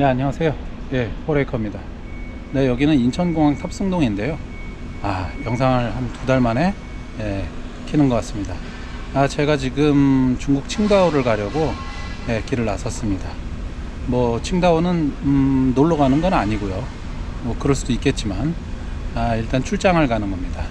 네 안녕하세요. 예 포레이커입니다. 네 여기는 인천공항 탑승동인데요. 아 영상을 한 두 달 만에 예, 키는 것 같습니다. 아 제가 지금 중국 칭다오를 가려고 예, 길을 나섰습니다. 뭐 칭다오는 음, 놀러 가는 건 아니고요. 뭐 그럴 수도 있겠지만 아 일단 출장을 가는 겁니다.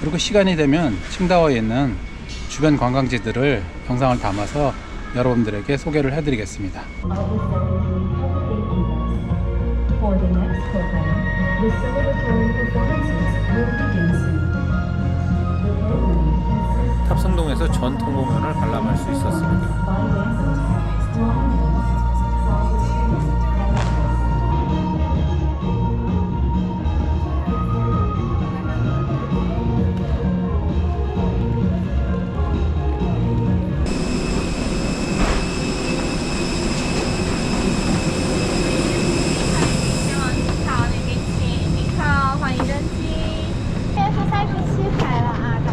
그리고 시간이 되면 칭다오에 있는 주변 관광지들을 영상을 담아서 여러분들에게 소개를 해드리겠습니다 For the next program, the celebratory performances will begin soon. The program consists 탑승동에서 전통 공연을 관람할 수 있었습니다. of five dances, dance,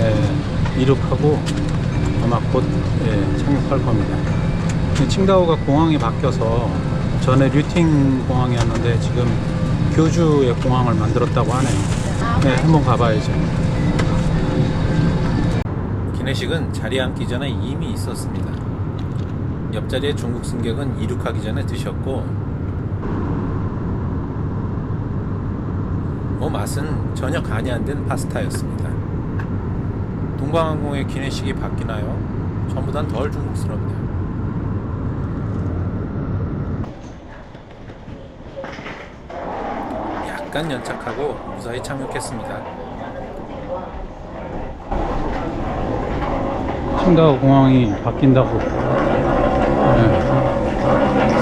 예, 이륙하고 아마 곧 예, 착륙할 겁니다. 칭다오가 공항이 바뀌어서 전에 류팅 공항이었는데 지금 교주의 공항을 만들었다고 하네요. 네, 한번 가봐야죠. 기내식은 자리에 앉기 전에 이미 있었습니다. 옆자리에 중국 승객은 이륙하기 전에 드셨고, 뭐 맛은 전혀 간이 안 된 파스타였습니다. 동방항공의 기내식이 바뀌나요? 전보단 덜 중국스럽네요. 약간 연착하고 무사히 착륙했습니다. 칭다오 공항이 바뀐다고 네.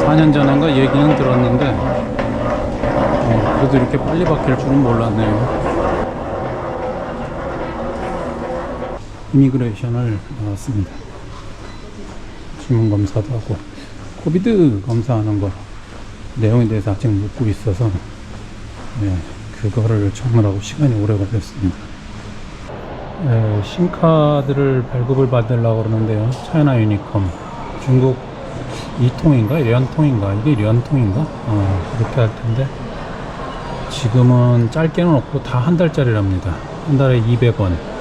4년 전인가 얘기는 들었는데 어, 그래도 이렇게 빨리 바뀔 줄은 몰랐네요. 이미그레이션을 나왔습니다. 지문 검사도 하고 코비드 검사하는 거 내용에 대해서 아직 묻고 있어서 네, 그거를 정하라고 시간이 오래 걸렸습니다. 네, 신카드를 발급을 받으려고 그러는데요. 차이나 유니컴. 중국 2통인가? 연통인가? 이게 연통인가? 어, 그렇게 할 텐데. 지금은 짧게는 없고 다 한 달짜리랍니다. 한 달에 200원.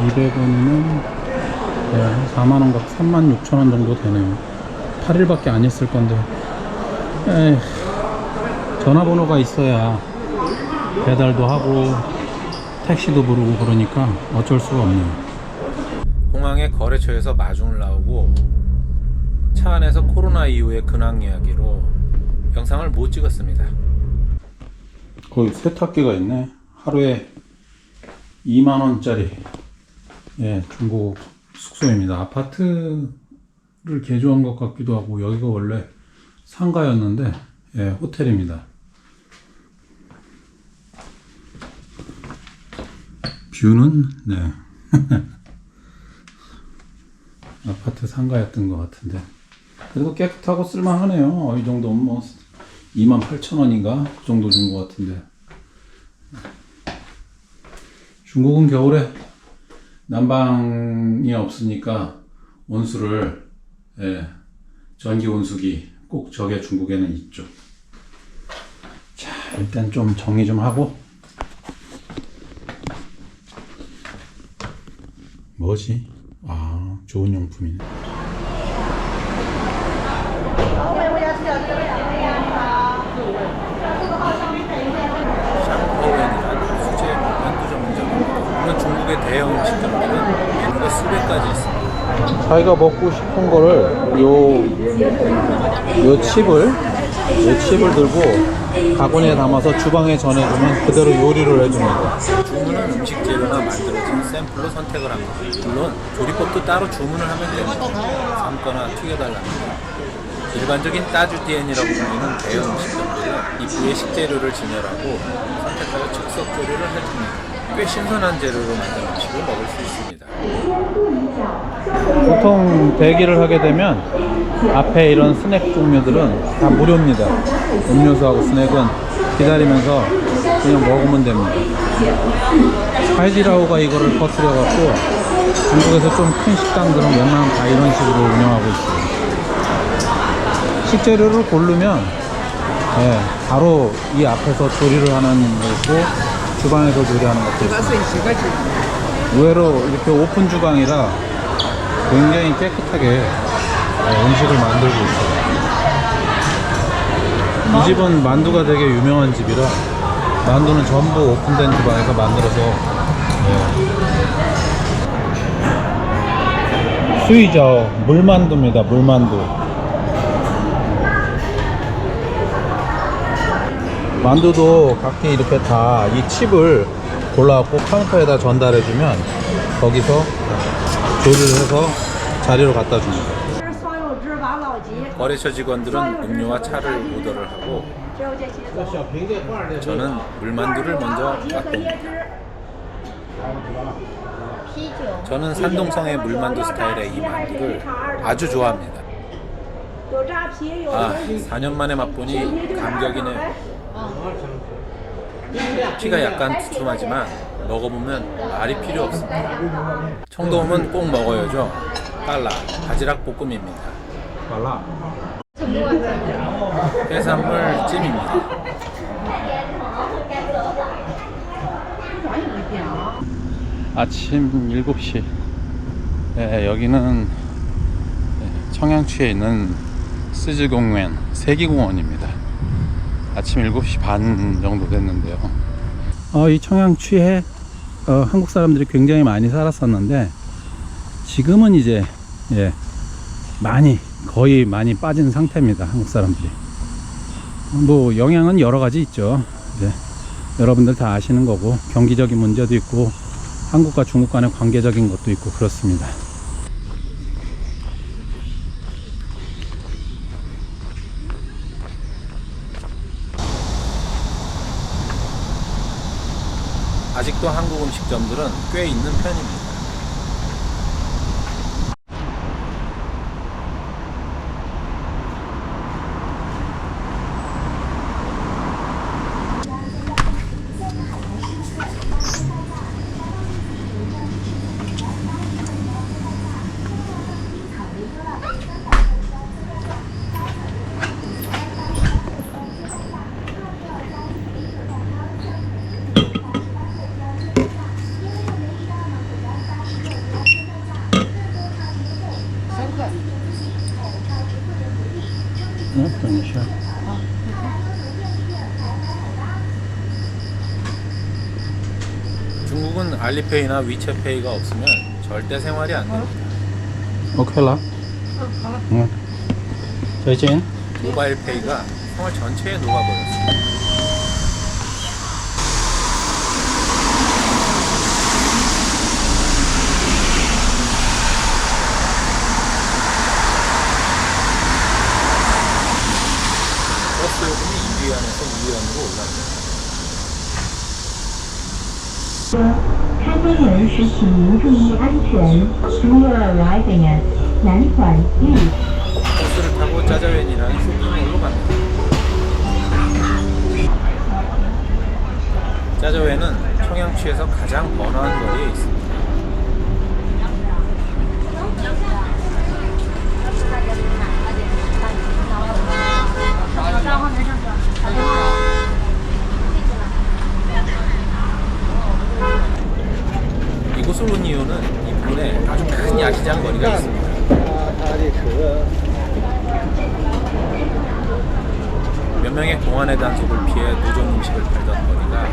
200원이면 네, 4만원 각 3만 6천원 정도 되네요. 8일밖에 안 있을 건데. 에이. 전화번호가 있어야 배달도 하고 택시도 부르고 그러니까 어쩔 수가 없네요. 공항의 거래처에서 마중을 나오고 차 안에서 코로나 이후의 근황 이야기로 영상을 못 찍었습니다. 거기 세탁기가 있네. 하루에 2만 원짜리 예, 중국 숙소입니다. 아파트를 개조한 것 같기도 하고 여기가 원래 상가였는데 예, 호텔입니다. 뷰는 네 아파트 상가였던 것 같은데 그래도 깨끗하고 쓸만하네요. 이 정도면 뭐 2만 8천 원인가 그 정도 준 것 같은데 중국은 겨울에 난방이 없으니까 온수를 예, 전기 온수기 꼭 저게 중국에는 있죠. 자 일단 좀 정리 좀 하고 뭐지? 아 좋은 용품이네. 샹코웬이라는 수제 만두 전문점입니다. 대형 음식점들은 메뉴가 수백 가지 있습니다. 자기가 먹고 싶은 거를 요, 요 칩을, 요 칩을 들고 바구니에 담아서 주방에 전해주면 그대로 요리를 해줍니다. 주문은 음식 재료나 만들어진 샘플로 선택을 합니다. 물론 조리법도 따로 주문을 하면 됩니다. 삶거나 튀겨달랍니다. 일반적인 따주디엔이라고 불리는 대형 음식점들은 입구에 식재료를 진열하고 선택하여 즉석 조리를 해줍니다. 꽤 신선한 재료로 음식을 먹을 수 있습니다. 보통 대기를 하게 되면 앞에 이런 스낵 종류들은 다 무료입니다. 음료수하고 스낵은 기다리면서 그냥 먹으면 됩니다. 하이디라오가 이거를 퍼뜨려갖고 중국에서 좀 큰 식당들은 웬만하면 다 이런 식으로 운영하고 있어요. 식재료를 고르면 예, 바로 이 앞에서 조리를 하는 거고 주방에서 것도 있어요. 의외로 이렇게 오픈 주방이라 굉장히 깨끗하게 예, 음식을 만들고 있어요. 이 집은 만두가 되게 유명한 집이라 만두는 전부 오픈된 주방에서 만들어서 예. 수이저 물만두입니다. 물만두. 만두도 각기 이렇게 다 이 칩을 골라갖고 카운터에다 전달해주면 거기서 조리를 해서 자리로 갖다 줍니다. 거래처 직원들은 음료와 차를 오더를 하고 저는 물만두를 먼저 맛봅니다. 저는 산동성의 물만두 스타일의 이 만두를 아주 좋아합니다. 아, 4년 만에 맛보니 감격이네요. 피가 약간 두툼하지만 먹어보면 말이 필요 없습니다. 청도음은 꼭 먹어야죠. 깔라, 바지락 볶음입니다. 깔라. 해산물 찜입니다. 아침 7시 네, 여기는 청양추에 있는 스즈공원 세기공원입니다. 아침 7시 반 정도 됐는데요. 어, 이 청양취에 어, 한국 사람들이 굉장히 많이 살았었는데 지금은 이제 예, 많이 거의 많이 빠진 상태입니다. 한국 사람들이. 뭐 영향은 여러 가지 있죠. 이제 여러분들 다 아시는 거고 경기적인 문제도 있고 한국과 중국 간의 관계적인 것도 있고 그렇습니다. 아직도 한국 음식점들은 꽤 있는 편입니다. 알리페이나 위챗페이가 없으면 절대 생활이 안 됩니다. 오케이 라. 응. 再见. 모바일 페이가 생활 전체에 녹아버렸습니다. 버스를 타고 짜자웬이라는 쇼핑몰로 갑니다 짜자웬은 청양시에서 가장 번화한 거리에 있습니다. 아, 네. 이유는 이 부근에 아주 큰 야시장 거리가 있습니다. 몇 명의 공안의 단속을 피해 노점 음식을 팔던 거리가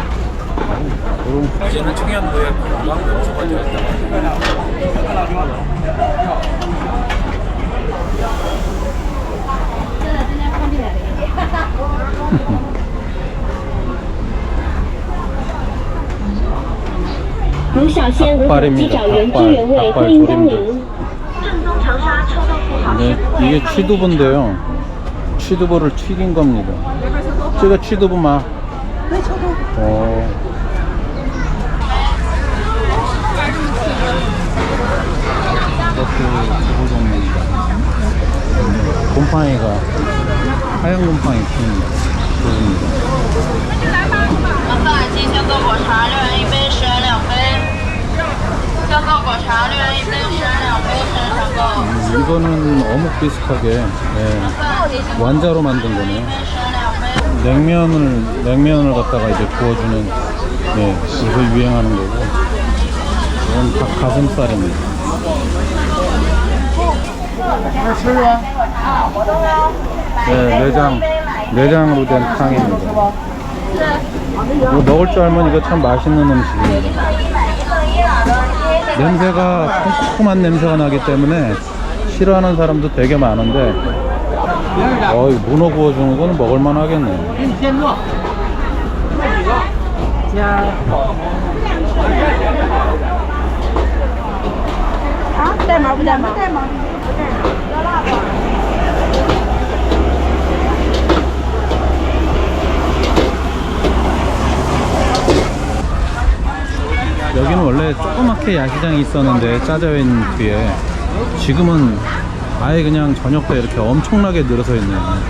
이제는 청양고의 관광 명소가 되었다고 합니다. 如小仙如果鸡爪原汁原味，欢迎光临。 네, 이게 취두부인데요. 취두부를 튀긴 겁니다. 这个 취두부 마. 어. 이것도 두부 종류입니다. 곰팡이가 하얀 곰팡이 튀는 두부입니다. 老板，今天豆果茶六人 음, 이거는 어묵 비슷하게 예, 완자로 만든 거네요. 냉면을 냉면을 갖다가 이제 구워주는 예, 이걸 유행하는 거고 이건 닭 가슴살입니다. 네, 내장 내장으로 된 탕입니다. 이거 먹을 줄 알면 이거 참 맛있는 음식입니다. 냄새가 쿰쿰한 냄새가 나기 때문에 싫어하는 사람도 되게 많은데 어이 문어 구워주는 거는 먹을만 하겠네. 여기는 이렇게 야시장이 있었는데 짜자웬 뒤에 지금은 아예 그냥 저녁 때 이렇게 엄청나게 늘어서 있네요.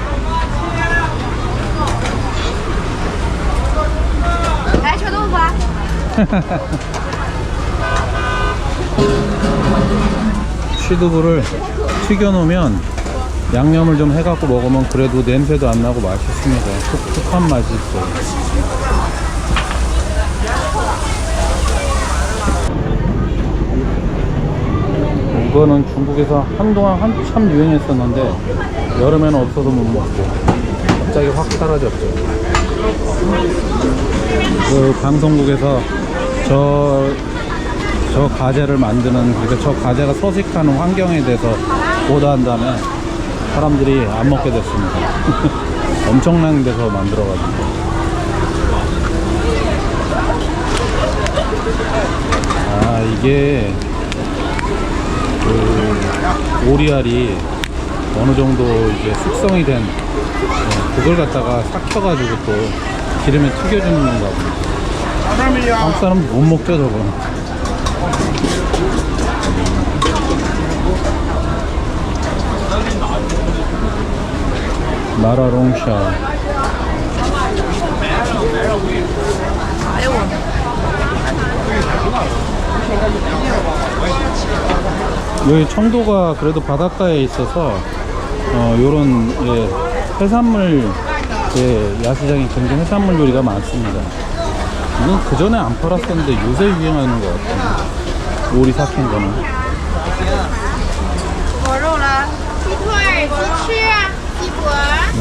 취두부를 튀겨놓으면 양념을 좀 해갖고 먹으면 그래도 냄새도 안 나고 맛있습니다. 촉촉한 맛이 있어요. 이거는 중국에서 한동안 한참 유행했었는데 여름에는 없어서 못 먹고 갑자기 확 사라졌죠. 그 방송국에서 저, 저 과제를 만드는, 그러니까 저 과제가 서식하는 환경에 대해서 보도한 다음에 사람들이 안 먹게 됐습니다. 엄청난 데서 만들어가지고. 아, 이게, 그, 오리알이 어느 정도 이제 숙성이 된, 어, 그걸 갖다가 삭혀가지고 또 기름에 튀겨주는 건가 봅니다. 한국 사람 못 먹죠, 저거. 마라롱샤. 여기 청도가 그래도 바닷가에 있어서 어, 요런 예, 해산물 예, 야시장이 굉장히 해산물 요리가 많습니다. 이건 그전에 안 팔았었는데 요새 유행하는 것 같아요. 오리 삭힌 거는.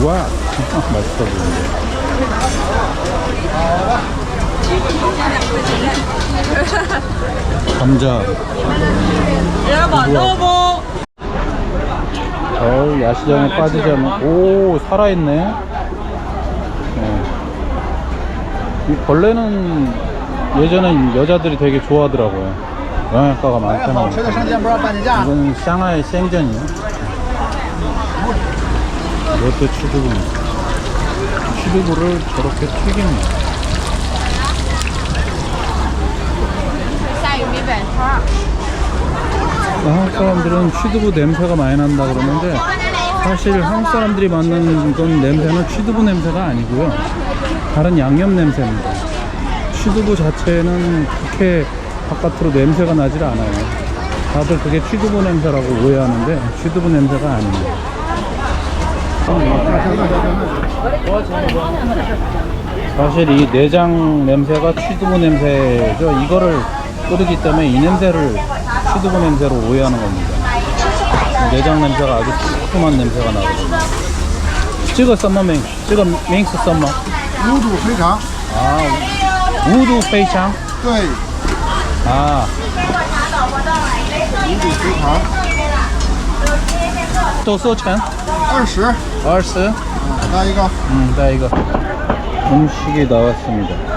와 맛있어 보이는데. 감자. 저 야시장에 빠지자면 오 살아있네. 어. 이 벌레는 예전에 여자들이 되게 좋아하더라고요. 영양가가 많잖아요. 이거는 샹하이 생전이요. 이것도 취두부입니다. 취두부를 저렇게 튀깁니다. 한국 사람들은 취두부 냄새가 많이 난다 그러는데 사실 한국 사람들이 맡는 건 냄새는 취두부 냄새가 아니고요. 다른 양념 냄새입니다. 취두부 자체는 그렇게 바깥으로 냄새가 나질 않아요. 다들 그게 취두부 냄새라고 오해하는데 취두부 냄새가 아닙니다. 사실 이 내장 냄새가 취두부 냄새죠. 이거를 뿌리기 때문에 이 냄새를 시드고 냄새로 오해하는 겁니다. 내장 냄새가 아주 시큼한 냄새가 나거든요. 찍어 썸머 맹, 찍어 맹스 썸머. 우두 회장. 아, 우두 회장. 对. 네. 아. 우두 회장. 또 소천? 20. 20. 나 이거. 음, 나 이거. 음식이 나왔습니다.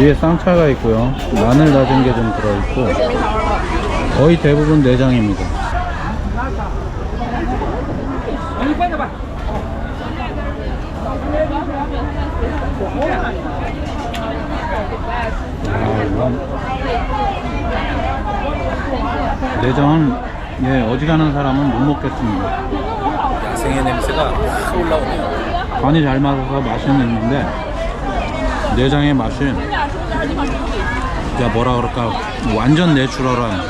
위에 쌍차가 있고요. 마늘 다진 게 좀 들어있고 거의 대부분 내장입니다. 아, 내전 예 어지간한 사람은 못 먹겠습니다. 야생의 냄새가 확 올라오네요. 간이 잘 맞아서 맛은 있는데 내장의 맛이 진짜 뭐라 그럴까 완전 내추럴한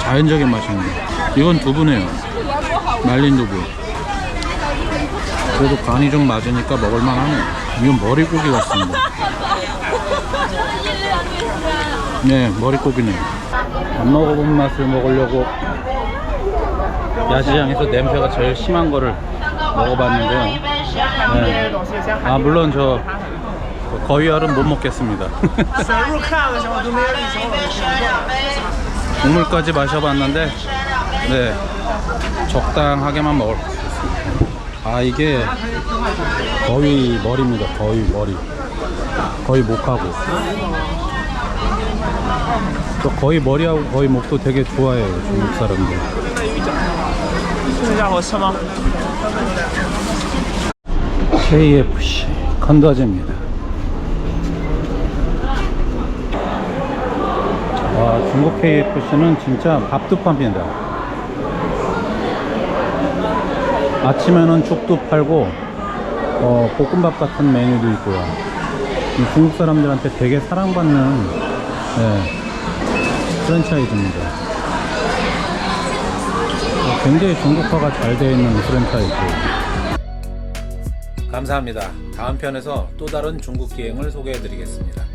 자연적인 맛입니다. 이건 두부네요. 말린 두부. 그래도 간이 좀 맞으니까 먹을만하네. 이건 머리고기 같습니다. 네, 머리고기네요. 안 먹어본 맛을 먹으려고 야시장에서 냄새가 제일 심한 거를 먹어봤는데요. 네. 아, 물론 저 거위알은 못 먹겠습니다. 국물까지 마셔봤는데, 네, 적당하게만 먹을 수 있습니다. 아, 이게 거위 머리입니다. 거위 머리. 거위 목하고. 저 거의 머리하고 거의 목도 되게 좋아해요 중국 사람들. KFC 컨더제입니다. 와 중국 KFC는 진짜 밥도 팝니다. 아침에는 죽도 팔고 어, 볶음밥 같은 메뉴도 있고요. 이 중국 사람들한테 되게 사랑받는 네, 프랜차이즈입니다. 어, 굉장히 중국화가 잘 되어 있는 프랜차이즈. 감사합니다. 다음 편에서 또 다른 중국 기행을 소개해 드리겠습니다.